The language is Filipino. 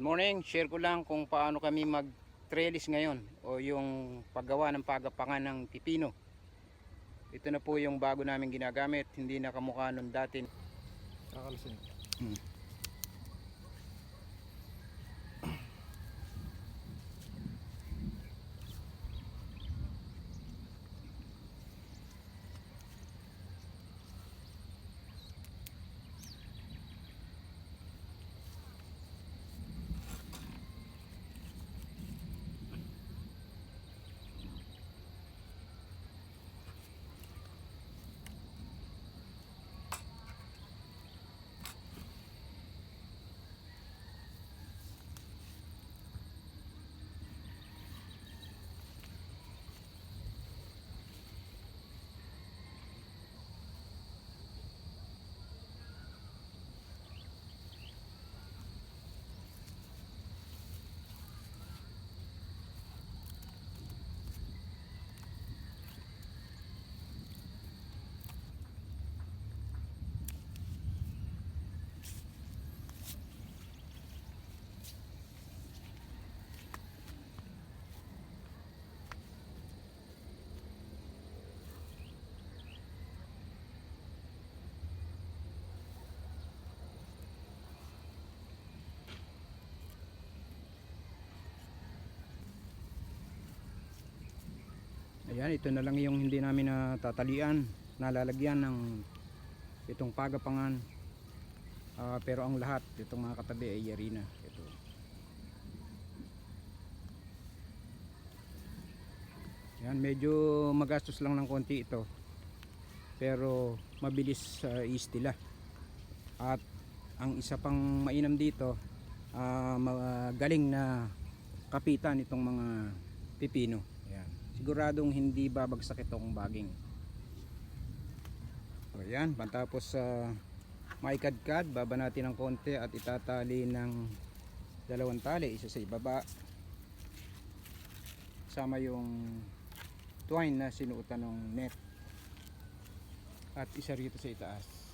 Good morning, share ko lang kung paano kami mag trellis ngayon o yung paggawa ng pagapangan ng pipino. Ito na po yung bago namin ginagamit, hindi na kamukha nun dati. Kakalasin. Hmm. Ayan, ito na lang yung hindi namin natatalian, nalalagyan ng itong pagapangan. Ah, pero ang lahat, itong mga katabi ay yari na. Ito. Yan, medyo magastos lang ng konti ito. Pero mabilis uh, istila. At ang isa pang mainam dito, ah, magaling na kapitan itong mga pipino. Siguradong hindi babagsak itong baging. So yan, pantapos sa maikadkad, baba natin ng konti at itatali ng dalawang tali, isa sa ibaba. Sama yung twine na sinuotan ng net. At isa rito sa itaas.